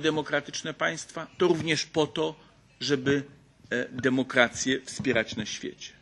demokratyczne państwa, to również po to, żeby e, demokrację wspierać na świecie.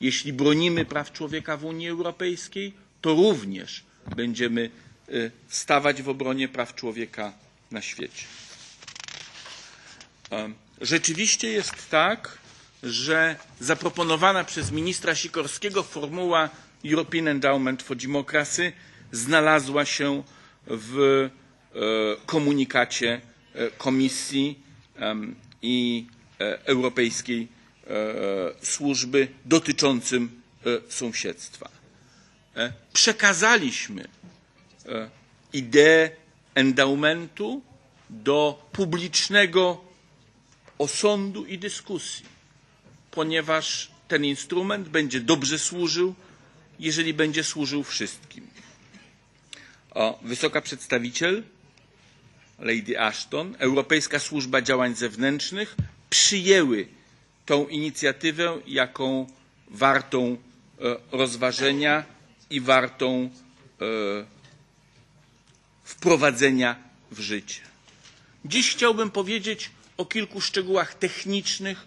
Jeśli bronimy praw człowieka w Unii Europejskiej, to również będziemy e, stawać w obronie praw człowieka na świecie. E, rzeczywiście jest tak, że zaproponowana przez ministra Sikorskiego formuła European Endowment for Democracy znalazła się w komunikacie Komisji i Europejskiej Służby dotyczącym sąsiedztwa. Przekazaliśmy ideę endowmentu do publicznego osądu i dyskusji, ponieważ ten instrument będzie dobrze służył, jeżeli będzie służył wszystkim. Wysoka przedstawiciel Lady Ashton, Europejska Służba Działań Zewnętrznych przyjęły tą inicjatywę jaką wartą rozważenia i wartą wprowadzenia w życie. Dziś chciałbym powiedzieć o kilku szczegółach technicznych,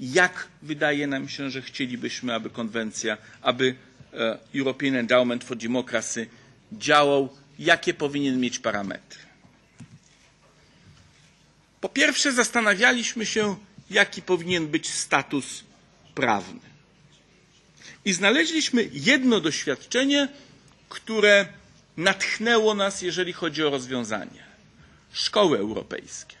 jak wydaje nam się, że chcielibyśmy, aby konwencja, aby European Endowment for Democracy działał, jakie powinien mieć parametry. Po pierwsze zastanawialiśmy się, jaki powinien być status prawny. I znaleźliśmy jedno doświadczenie, które natchnęło nas, jeżeli chodzi o rozwiązanie. Szkoły europejskie.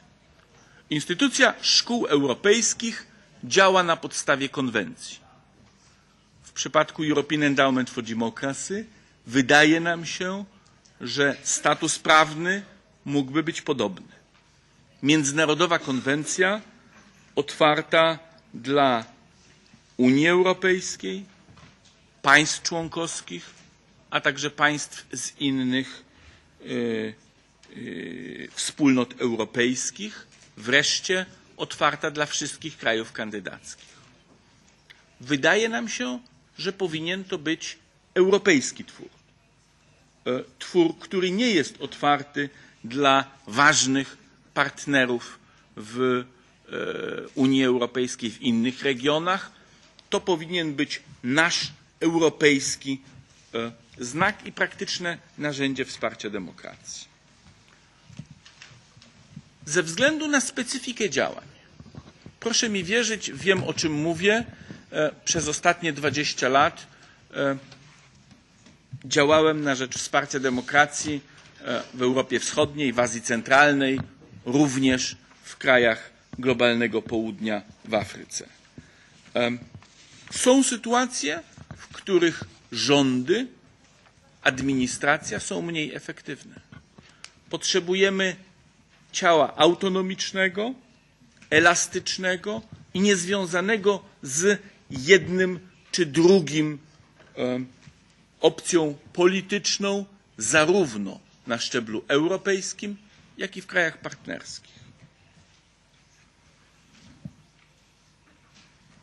Instytucja szkół europejskich działa na podstawie konwencji. W przypadku European Endowment for Democracy wydaje nam się, że status prawny mógłby być podobny. Międzynarodowa konwencja otwarta dla Unii Europejskiej, państw członkowskich, a także państw z innych y, y, wspólnot europejskich, wreszcie otwarta dla wszystkich krajów kandydackich. Wydaje nam się, że powinien to być europejski twór. Twór, który nie jest otwarty dla ważnych partnerów w Unii Europejskiej w innych regionach. To powinien być nasz europejski znak i praktyczne narzędzie wsparcia demokracji. Ze względu na specyfikę działań, proszę mi wierzyć, wiem o czym mówię, przez ostatnie 20 lat działałem na rzecz wsparcia demokracji w Europie Wschodniej, w Azji Centralnej, również w krajach globalnego południa w Afryce. Są sytuacje, w których rządy, administracja są mniej efektywne. Potrzebujemy ciała autonomicznego, elastycznego i niezwiązanego z jednym czy drugim opcją polityczną zarówno na szczeblu europejskim, jak i w krajach partnerskich.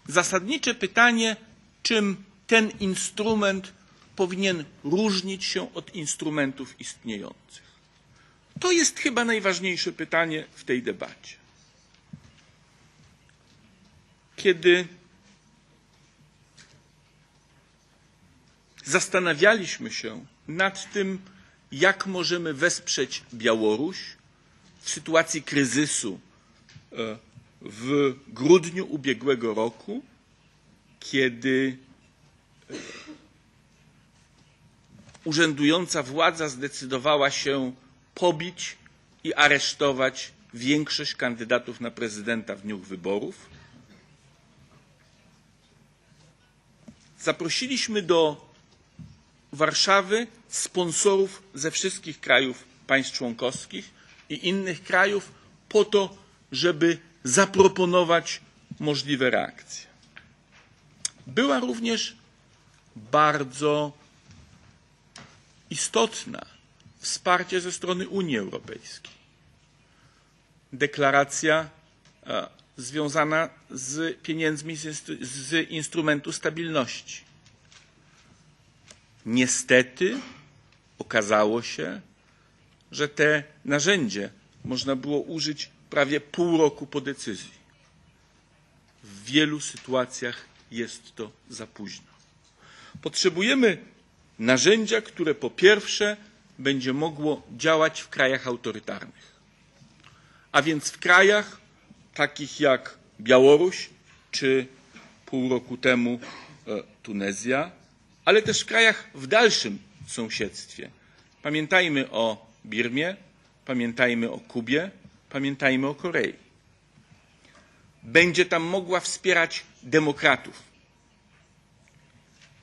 Zasadnicze pytanie, czym ten instrument powinien różnić się od instrumentów istniejących. To jest chyba najważniejsze pytanie w tej debacie. Kiedy zastanawialiśmy się nad tym, jak możemy wesprzeć Białoruś w sytuacji kryzysu w grudniu ubiegłego roku, kiedy urzędująca władza zdecydowała się pobić i aresztować większość kandydatów na prezydenta w dniu wyborów. Zaprosiliśmy do Warszawy sponsorów ze wszystkich krajów państw członkowskich i innych krajów po to, żeby zaproponować możliwe reakcje. Była również bardzo istotna wsparcie ze strony Unii Europejskiej. Deklaracja związana z pieniędzmi z instrumentu stabilności. Niestety okazało się, że te narzędzie można było użyć prawie pół roku po decyzji. W wielu sytuacjach jest to za późno. Potrzebujemy narzędzia, które po pierwsze będzie mogło działać w krajach autorytarnych, a więc w krajach takich jak Białoruś czy pół roku temu Tunezja, ale też w krajach w dalszym sąsiedztwie. Pamiętajmy o Birmie, pamiętajmy o Kubie, pamiętajmy o Korei. Będzie tam mogła wspierać demokratów.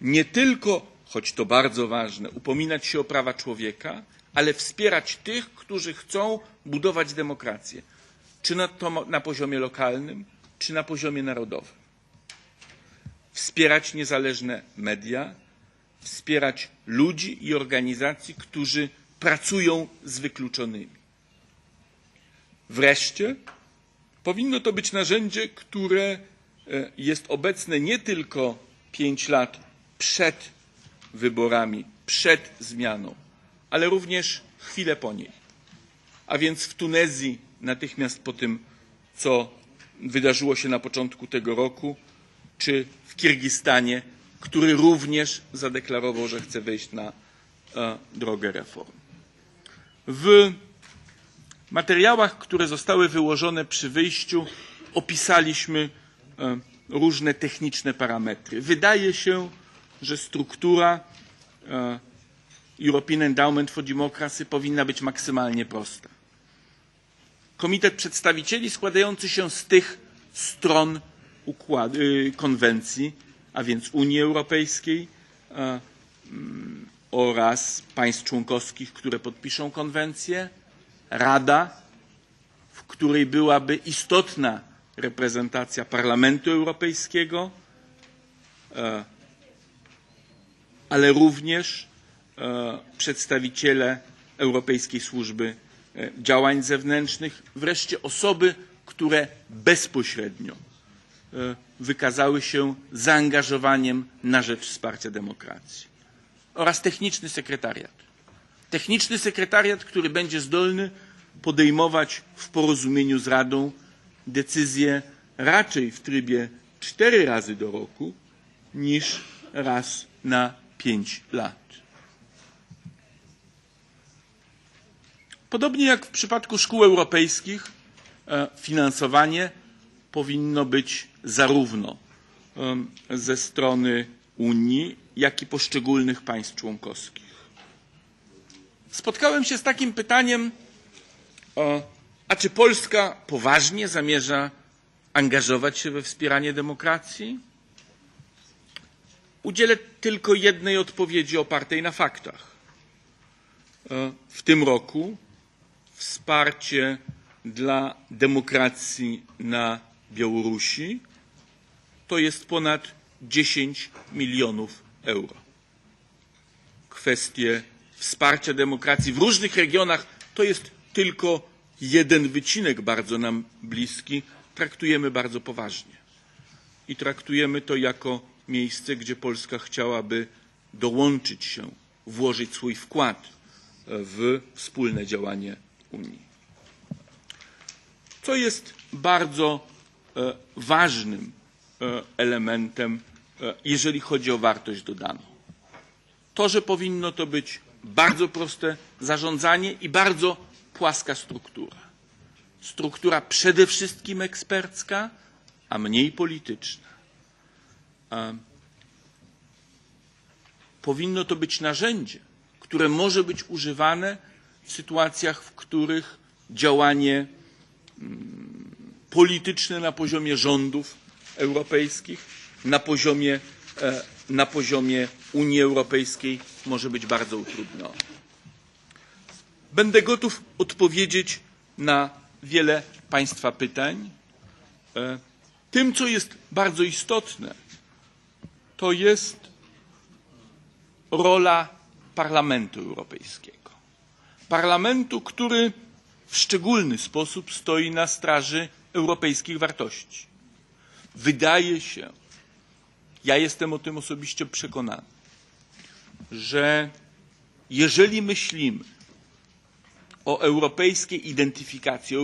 Nie tylko, choć to bardzo ważne, upominać się o prawa człowieka, ale wspierać tych, którzy chcą budować demokrację. Czy na, to, na poziomie lokalnym, czy na poziomie narodowym. Wspierać niezależne media, wspierać ludzi i organizacji, którzy pracują z wykluczonymi. Wreszcie powinno to być narzędzie, które jest obecne nie tylko pięć lat przed wyborami, przed zmianą, ale również chwilę po niej. A więc w Tunezji, natychmiast po tym, co wydarzyło się na początku tego roku, czy w Kirgistanie, który również zadeklarował, że chce wejść na drogę reform. W materiałach, które zostały wyłożone przy wyjściu, opisaliśmy różne techniczne parametry. Wydaje się, że struktura European Endowment for Democracy powinna być maksymalnie prosta. Komitet przedstawicieli składający się z tych stron układ, konwencji, a więc Unii Europejskiej oraz państw członkowskich, które podpiszą konwencję, Rada, w której byłaby istotna reprezentacja Parlamentu Europejskiego, ale również przedstawiciele Europejskiej Służby Działań Zewnętrznych, wreszcie osoby, które bezpośrednio wykazały się zaangażowaniem na rzecz wsparcia demokracji oraz techniczny sekretariat. Techniczny sekretariat, który będzie zdolny podejmować w porozumieniu z Radą decyzje raczej w trybie cztery razy do roku niż raz na pięć lat. Podobnie jak w przypadku szkół europejskich, finansowanie powinno być zarówno ze strony Unii, jak i poszczególnych państw członkowskich. Spotkałem się z takim pytaniem, a czy Polska poważnie zamierza angażować się we wspieranie demokracji? Udzielę tylko jednej odpowiedzi opartej na faktach. W tym roku wsparcie dla demokracji na Białorusi to jest ponad 10 milionów euro. Kwestie wsparcia demokracji w różnych regionach to jest tylko jeden wycinek bardzo nam bliski. Traktujemy bardzo poważnie. I traktujemy to jako miejsce, gdzie Polska chciałaby dołączyć się, włożyć swój wkład w wspólne działanie Unii. Co jest bardzo ważnym elementem, jeżeli chodzi o wartość dodaną. To, że powinno to być bardzo proste zarządzanie i bardzo płaska struktura. Struktura przede wszystkim ekspercka, a mniej polityczna. Powinno to być narzędzie, które może być używane w sytuacjach, w których działanie polityczne na poziomie rządów europejskich, na poziomie, na poziomie Unii Europejskiej może być bardzo utrudnione. Będę gotów odpowiedzieć na wiele Państwa pytań. Tym, co jest bardzo istotne, to jest rola Parlamentu Europejskiego. Parlamentu, który w szczególny sposób stoi na straży europejskich wartości. Wydaje się, ja jestem o tym osobiście przekonany, że jeżeli myślimy o europejskiej identyfikacji,